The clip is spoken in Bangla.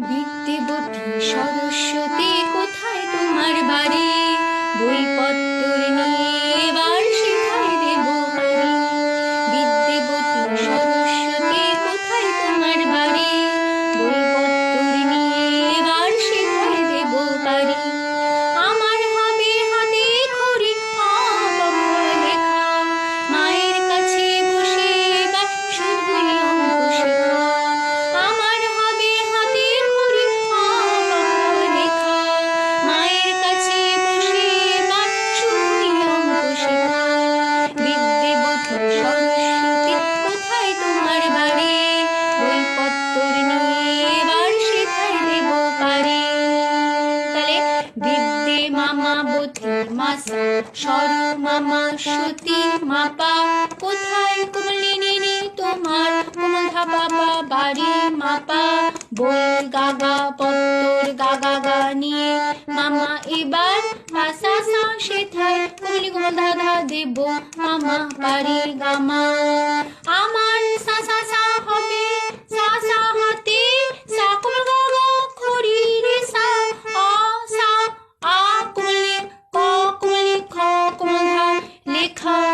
বিদ্যেবতী সরস্বতী কোথায় তোমার বাড়ি? বইপত্তর বিদ্যে মামা বতী মাসা। সর মামা সতী মাপা। কোথায় কুমলিনী তোমার কোমল ধাপা বাড়ি মাপা? বল গাগা, পত্তর গাগা গা নিয়ে মামা এবার মাসা সা সেথায়। কুমলি কোমল ধাধা দেব মামা পারি গামা। সা